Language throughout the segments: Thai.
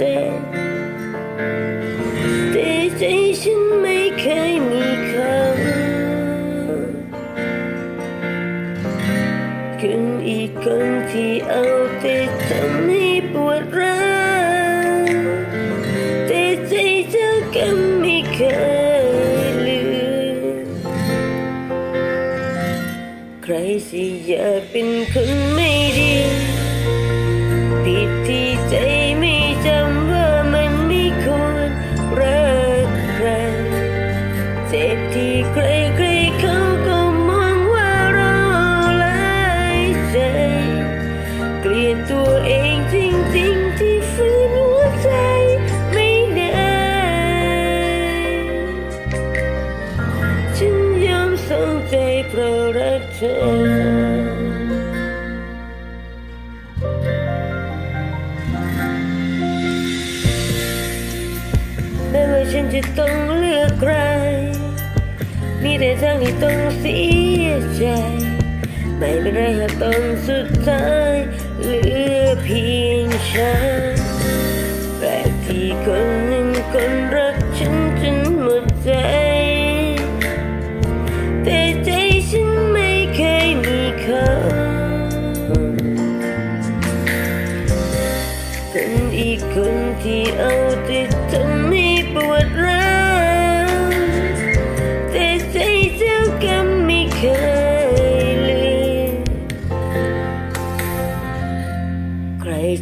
นหมดใจแต่ใจฉันไม่เคยมีเขาคนอีกคนที่เอาแต่ทำให้ปวดร้าวแต่ใจเจ้าก็ไม่เคยลืมใครสิอยากเป็นคนไม่ดีผิดที่ใจะรักเธอแม้ว่าฉันจะต้องเลือกใคร มีแต่ทางที่ต้องเสียใจ ไม่เป็นไรหากตอนสุดท้ายเหลือเพียงฉันแปลกที่คนหนึ่งคน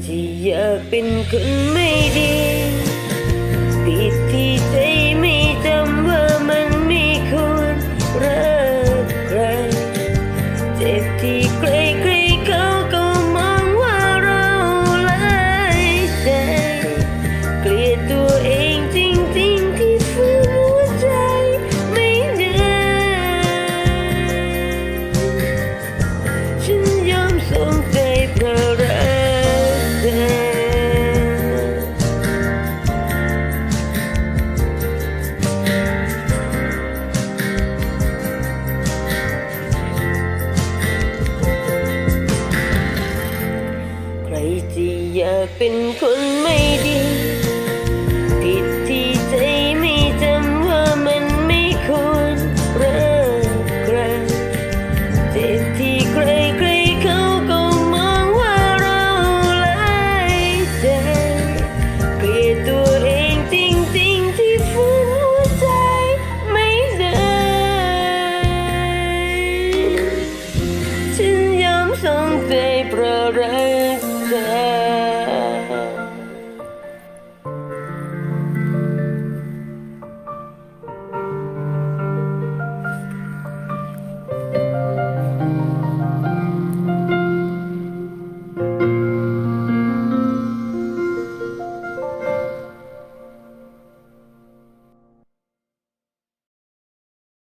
ที่อยากเป็นคนไม่ดี ที่อยากเป็นคนไม่ดี